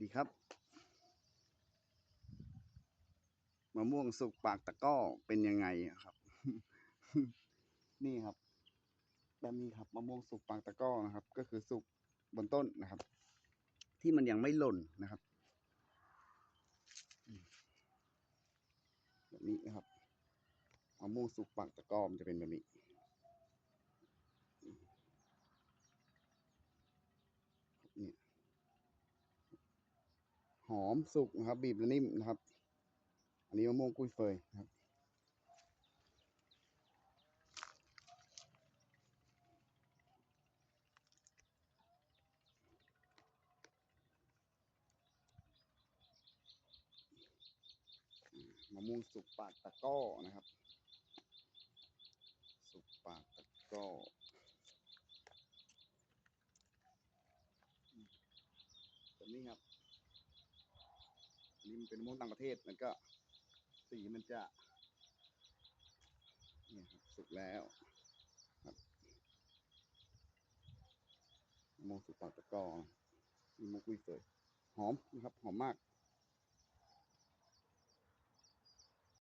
ดีครับมะม่วงสุกปากตะก้อเป็นยังไงครับ นี่ครับแบบนี้ครับมะม่วงสุกปากตะก้อนะครับ ก็คือสุกบนต้นนะครับ ที่มันยังไม่หล่นนะครับแบบนี้นะครับมะม่วงสุกปากตะก้อมันจะเป็นแบบนี้อืมครับเนี่ยหอ มสุกนะครับ บีบแล้วนิ่มนะครับ อันนี้มะม่วงกุ้ยเฟยนะครับมะม่วงสุกปากตะก้อนะครับ สุกปากตะก้อแบบนี้ครับ อันนี้มันเป็นมะม่วงต่างประเทศมันก็สีมันจะนี่ครับสุกแล้วครับมะม่วงสุกปากตะกอมีมะม่วงกุ้ยเฟยหอมนะครับ หอมมาก